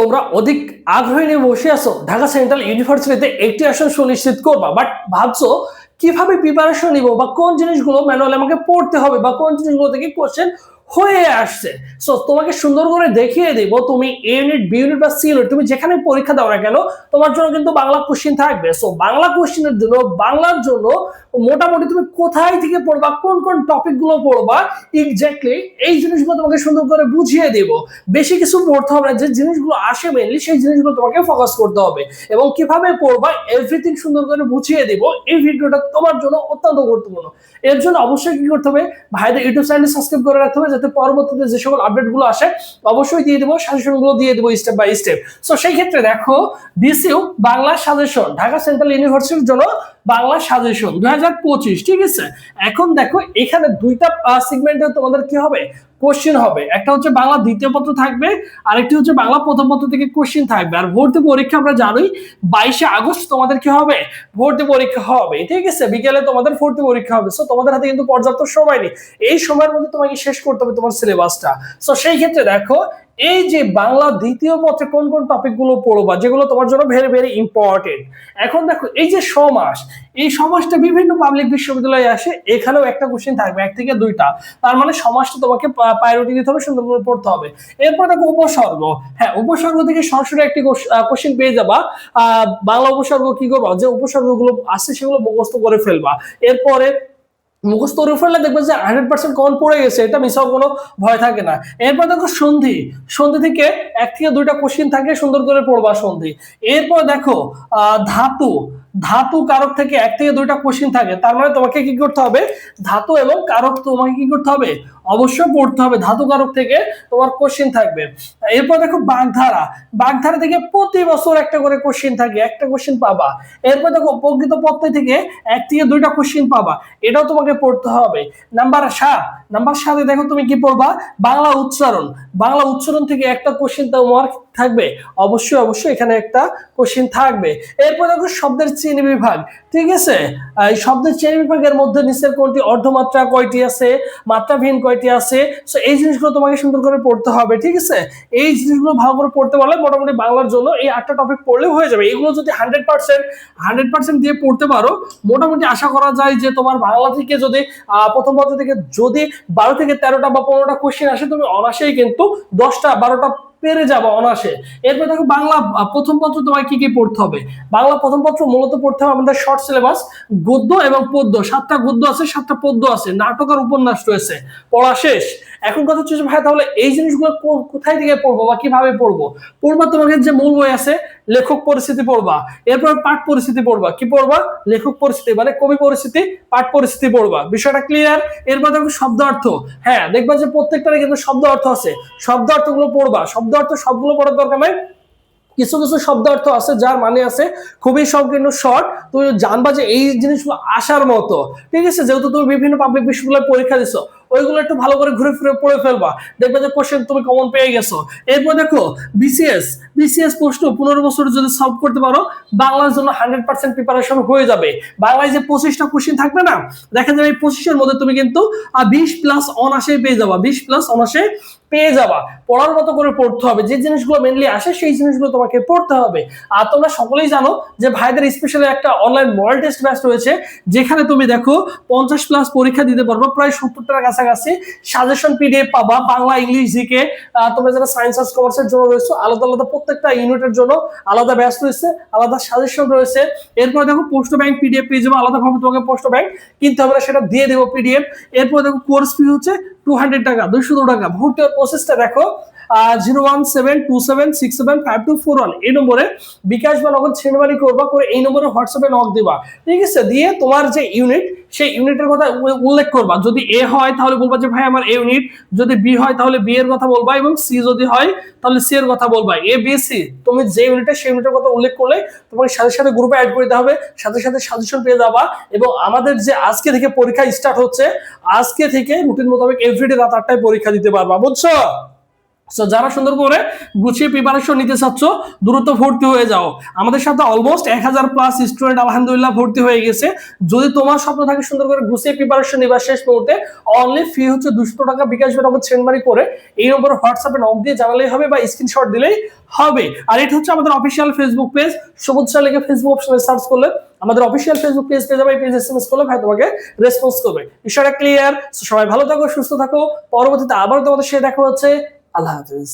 তোমরা অধিক আগ্রহী নিয়ে বসে আছো, ঢাকা সেন্ট্রাল ইউনিভার্সিটিতে একটি আসন সুনিশ্চিত করবা। বাট ভাবছ, কীভাবে প্রিপারেশন নিব বা কোন জিনিসগুলো ম্যানুয়াল আমাকে পড়তে হবে বা কোন জিনিসগুলো থেকে কোশ্চেন হয়ে আসছে। সো তোমাকে সুন্দর করে দেখিয়ে দিব, তুমি এ ইউনিট বি ইউনিট বা সি ইউনিট তুমি যেখানে পরীক্ষা দাও না কেন, তোমার জন্য কিন্তু বাংলা কোশ্চিন থাকবে। সো বাংলা কোশ্চিনের জন্য, বাংলার জন্য মোটামুটি তুমি কোথায় থেকে পড়বা, কোন কোন টপিকগুলো পড়বা এক্স্যাক্টলি এই জিনিসগুলো তোমাকে সুন্দর করে বুঝিয়ে দেব। বেশি কিছু পড়তে হবে না, যে জিনিসগুলো আসে মেনলি সেই জিনিসগুলো তোমাকে ফোকাস করতে হবে। এবং কীভাবে পড়বা এভরিথিং সুন্দর করে বুঝিয়ে দিব, এই ভিডিওটা তোমার জন্য অত্যন্ত গুরুত্বপূর্ণ। এর জন্য অবশ্যই কি করতে হবে, ভাইদের ইউটিউব চ্যানেল সাবস্ক্রাইব করে রাখতে হবে যাতে পরবর্তীতে যে সকল আপডেটগুলো আসে, অবশ্যই দিয়ে দেবো সাজেশনগুলো দিয়ে দেবো স্টেপ বাই স্টেপ তো সেই ক্ষেত্রে দেখো DCU Bangla suggestion Dhaka central ইউনিভার্সিটির জন্য বাংলা সাজেশন দুই হাজার পঁচিশ, ঠিক আছে? এখন দেখো, এখানে দুইটা সেগমেন্টে তোমাদের কি হবে? কোশ্চেন হবে। একটা হচ্ছে বাংলা দ্বিতীয় পত্র থাকবে, আরেকটি হচ্ছে বাংলা প্রথম পত্র থেকে কোশ্চেন থাকবে। আর ভর্তি পরীক্ষা আমরা জানোই, বাইশে আগস্ট তোমাদের কি হবে? ভর্তি পরীক্ষা হবে, ঠিক আছে? বিকেলে তোমাদের ভর্তি পরীক্ষা হবে। সো তোমাদের হাতে কিন্তু পর্যাপ্ত সময় নেই। এই সময়ের মধ্যে তোমাকে শেষ করতে হবে তোমার সিলেবাসটা সো সেই ক্ষেত্রে দেখো এই যে বাংলা দ্বিতীয় পত্রে কোন কোন টপিকগুলো পড়বা, যেগুলো তোমার জন্য ভেরি ভেরি ইম্পর্টেন্ট এখন দেখো, এই যে সমাস, এই সমাসটা বিভিন্ন পাবলিক বিশ্ববিদ্যালয়ে আসে, এখানেও একটা কোশ্চেন থাকবে, এক থেকে দুইটা। তার মানে সমাজটা তোমাকে প্রায়োরিটি দিতে হবে, সুন্দর করে পড়তে হবে। এরপর দেখো উপসর্গ। হ্যাঁ উপসর্গ থেকে সরাসরি একটি কোশ্চেন পেয়ে যাবা। বাংলা উপসর্গ কি করবা? যে উপসর্গগুলো আছে, সেগুলো মুখস্থ করে ফেলবা। এরপরে মুখস্থ করে দেখবেন দেখবে যে হান্ড্রেড পার্সেন্ট কমন পড়ে গেছে, এটা মিস কোনো ভয় থাকে না। এরপর দেখো সন্ধি। সন্ধি থেকে এক থেকে দুইটা কোশ্চিন থাকে, সুন্দর করে পড়বা সন্ধি। এরপর দেখো ধাতু। ধাতু কারক থেকে এক থেকে দুইটা কোশ্চিন থাকে। তার মানে তোমাকে কি করতে হবে? ধাতু এবং কারক তোমাকে কি করতে হবে? অবশ্যই পড়তে হবে। ধাতু কারক থেকে তোমার কোশ্চিন থাকবে। এরপর দেখো বাগধারা। বাগধারা থেকে প্রতি বছর একটা করে কোশ্চিন থাকে। একটা কোশ্চিন পাবা। এরপর দেখো প্রকৃত পত্র থেকে এক থেকে দুইটা কোশ্চিন পাবা। এটাও তোমাকে পড়তে হবে। নাম্বার সাত। নাম্বার সাথে দেখো তুমি কি পড়বা? বাংলা উচ্চারণ। বাংলা উচ্চারণ থেকে একটা কোশ্চিন তোমার থাকবে। অবশ্যই অবশ্যই এখানে একটা কোশ্চিন থাকবে। এরপর দেখো শব্দের শ্রেণি বিভাগ, ঠিক আছে? এই শব্দের শ্রেণি বিভাগের মধ্যে নিচের কোনটি, অর্ধমাত্রা কয়টি আছে, মাত্রাবিহীন কয়টি আছে? সো এই জিনিসগুলো তোমাকে সুন্দর করে পড়তে হবে, ঠিক আছে? এই জিনিসগুলো ভালো করে পড়তে পারলে মোটামুটি বাংলার জন্য এই আটটা টপিক পড়লে হয়ে যাবে। এগুলো যদি হান্ড্রেড পার্সেন্ট হান্ড্রেড পার্সেন্ট দিয়ে পড়তে পারো, মোটামুটি আশা করা যায় যে তোমার বাংলা থেকে যদি প্রথম পত্র থেকে যদি বারো থেকে তেরোটা বা পনেরোটা কোশ্চেন আসে, তুমি অনাসেই কিন্তু দশটা, বারোটা পেরে যাব অনাসে এরপর দেখো বাংলা প্রথম পত্র তোমায় কি কি পড়তে হবে? বাংলা প্রথম পত্র মূলত পড়তে হবে আমাদের শর্ট সিলেবাস গদ্য এবং পদ্য। সাতটা গদ্য আছে, সাতটা পদ্য আছে, নাটক আর উপন্যাস রয়েছে। পড়া শেষ। এখন কথা হচ্ছে ভাই, তাহলে এই জিনিসগুলো কোথায় থেকে পড়ব বা কীভাবে পড়ব? পড়বা তোমাকে যে মূল বই আছে, লেখক পরিস্থিতি পড়বা। এরপর পাঠ পরিস্থিতি পড়বা। কি পড়বা? লেখক পরিস্থিতি মানে কবি পরিস্থিতি, পাঠ পরিস্থিতি পড়বা। বিষয়টা ক্লিয়ার এরপর দেখো শব্দ অর্থ হ্যাঁ দেখবা যে প্রত্যেকটারে কিন্তু শব্দ অর্থ আছে। শব্দ অর্থগুলো পড়বা। শব্দ অর্থ সবগুলো পড়ার দরকার নাই। কিছু কিছু শব্দ অর্থ আছে, যার মানে আছে খুবই সংকীর্ণ শর্ট তুমি জানবা যে এই জিনিসগুলো আসার মতো। ঠিক আছে? যেহেতু তুমি বিভিন্ন পাবলিক বিশ্ববিদ্যালয়ে পরীক্ষা দিছো, ওইগুলো একটু ভালো করে ঘুরে ফিরে পড়ে ফেলবা। দেখবে যে কোশ্চেন তুমি কমন পেয়ে গেছো। এরপর দেখো বিসিএস বিসিএস প্রশ্ন পনেরো বছর যদি সলভ করতে পারো, বাংলার জন্য হান্ড্রেড পার্সেন্ট প্রিপারেশন হয়ে যাবে। বাংলায় যে পঁচিশটা কোশ্চেন থাকবে না, দেখা যাবে এই পঁচিশের মধ্যে তুমি কিন্তু বিশ প্লাস অনাসে পেয়ে যাবা। বিশ প্লাস অনাসে পেয়ে যাবা। পড়ার মতো করে পড়তে হবে। যে জিনিসগুলো মেনলি আসে, সেই জিনিসগুলো তোমাকে পড়তে হবে। আর তোমরা সকলেই জানো যে ভাইদের স্পেশালি একটা অনলাইন মডেল টেস্ট ব্যাচ রয়েছে, যেখানে তুমি দেখো পঞ্চাশ প্লাস পরীক্ষা দিতে পারব, প্রায় সত্তরটার কাছাকাছি। সাজেশন পিডিএফ পাবা, বাংলা, ইংলিশ জিকে তোমরা যারা সায়েন্স আর্টস কমার্সের জন্য রয়েছে, আলাদা আলাদা প্রত্যেকটা ইউনিটের জন্য আলাদা ব্যাচ রয়েছে, আলাদা সাজেশন রয়েছে। এরপর দেখো পোস্ট ব্যাংক পিডিএফ পেয়ে যাব, আলাদাভাবে তোমাকে পোস্ট ব্যাংক কিনতে হবে সেটা দিয়ে দেবো পিডিএফ এরপর দেখো কোর্স ফি হচ্ছে টু হান্ড্রেড টাকা, দুইশো টাকা। ভর্তি প্রসেসটা দেখো zero one seven two seven six seven five two four one এই নম্বরে বিকাশ বা নগদ ছেড়বাড়ি করবা, করে এই নম্বরে হোয়াটসঅ্যাপে নক দিবা। ঠিক আছে? দিয়ে তোমার যে ইউনিট সেই ইউনিটের কথা উল্লেখ করবা। যদি এ হয় তাহলে বলবা যে, ভাই, আমার এ ইউনিট যদি বি হয় তাহলে বি এর কথা বলবা এবং সি যদি হয় তাহলে সি এর কথা বলবা। এ বি সি তুমি যে ইউনিটে সেই ইউনিটের কথা উল্লেখ করলে তোমাকে সাথে সাথে গ্রুপে অ্যাড করে দিতে হবে, সাথে সাথে সাজেশন পেয়ে যাবা এবং আমাদের যে আজকে থেকে পরীক্ষা স্টার্ট হচ্ছে, আজকে থেকে রুটিন মোতাবেক এভরিডে রাত আটটায় পরীক্ষা দিতে পারবা, বুঝছ? সো যারা সুন্দর করে গুছিয়ে প্রিপারেশন নিতে চাচ্ছ, দ্রুত ভর্তি হয়ে যাও। আমাদের সাথে অলমোস্ট এক হাজার প্লাস স্টুডেন্ট আলহামদুলিল্লাহ ভর্তি হয়ে গেছে। যদি তোমার স্বপ্ন থাকে সুন্দর করে গুছিয়ে প্রিপারেশন নিবার শেষ মুহূর্তে অনলি ফি হচ্ছে দুশো টাকা, বিকাশ নগদ সেন্ডমারি করে এই নম্বরে হোয়াটসঅ্যাপে নক দিয়ে জানালেই হবে বা স্ক্রিনশট দিলেই হবে। আর এটা হচ্ছে আমাদের অফিসিয়াল ফেসবুক পেজ সবুজ চা লিখে ফেসবুক অপশনে সার্চ করলে আমাদের অফিসিয়াল ফেসবুক পেজ পেয়ে যাবে পেজ এসএমএস করলে ভাই তোমাকে রেসপন্স করবে। বিষয়টা ক্লিয়ার সবাই ভালো থাকো, সুস্থ থাকো। পরবর্তীতে আবার তোমাদের সাথে দেখা হচ্ছে। আল্লাহ হাফিজ